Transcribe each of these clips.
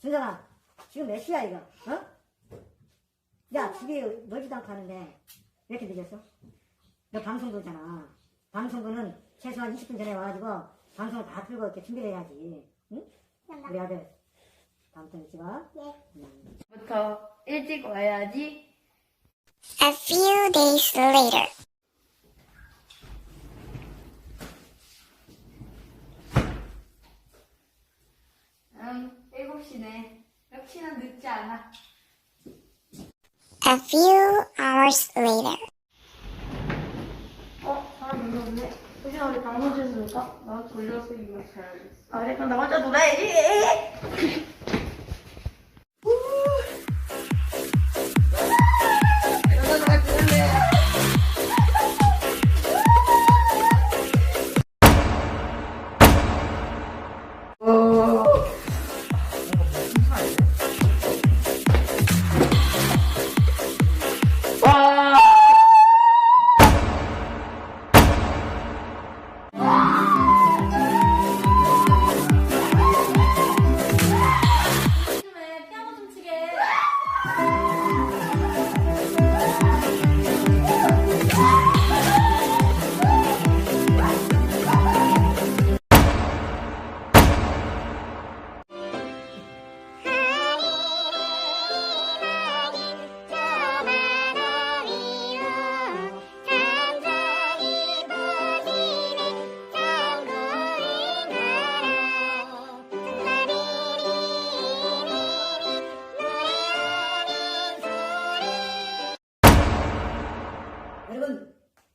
준선아, 지금 몇 시야, 이거? 어? 야, 집에 멀지도 않고 하는데, 왜 이렇게 늦었어? 너 방송부잖아. 방송부는 최소한 20분 전에 와가지고, 방송을 다 틀고 이렇게 준비를 해야지. 응? 우리 아들, 다음부터 일찍 와. 부터 일찍 와야지. A few days later. 7시네. 역시나 늦지 않아. A few hours later. 어, 사람 별로 없네. 혹시나 우리 방송실에서 놀까? 나 졸려서 이거 자야겠어. 아, 그래? 그럼 나 혼자 놀아야지.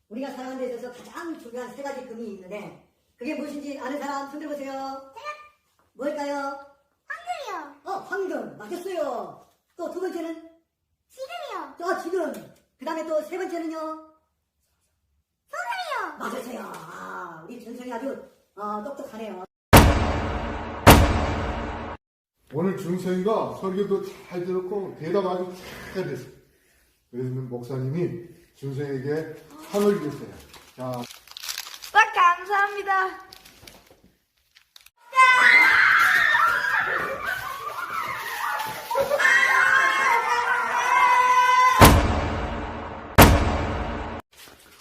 우리가 살아가는 데 있어서 가장 중요한 세 가지 금이 있는데, 그게 무엇인지 아는 사람 손 들어보세요. 제가. 뭘까요? 황금이요. 어, 황금. 맞았어요. 또 두 번째는? 지금이요. 또 지금. 그 다음에 또 세 번째는요? 소금이요. 맞았어요. 아, 우리 준성이 아주 어, 똑똑하네요. 오늘 준성이가 설교도 잘 들었고 대답 아주 잘했어. 그래서 목사님이 준성에게 상을 주세요. 자, 와, 감사합니다.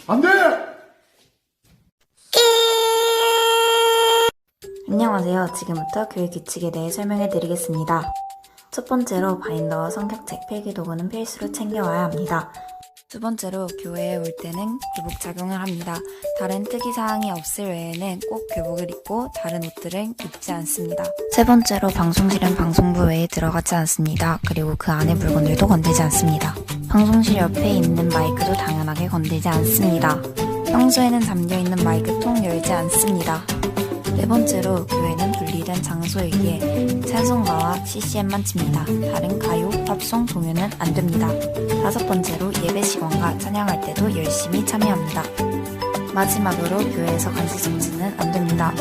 안 돼! 안녕하세요. 지금부터 교육 규칙에 대해 설명해 드리겠습니다. 첫 번째로 바인더와 성격책, 필기 도구는 필수로 챙겨와야 합니다. 두 번째로 교회에 올 때는 교복 착용을 합니다. 다른 특이 사항이 없을 외에는 꼭 교복을 입고 다른 옷들은 입지 않습니다. 세 번째로 방송실은 방송부 외에 들어가지 않습니다. 그리고 그 안에 물건들도 건들지 않습니다. 방송실 옆에 있는 마이크도 당연하게 건들지 않습니다. 평소에는 담겨있는 마이크통 열지 않습니다. 네 번째로 교회는 분리된 장소이기에 찬송가와 CCM만 칩니다. 다른 가요, 팝송, 동요는 안 됩니다. 다섯 번째로 예배 시간과 찬양할 때도 열심히 참여합니다. 마지막으로 교회에서 간식 접수는 안 됩니다.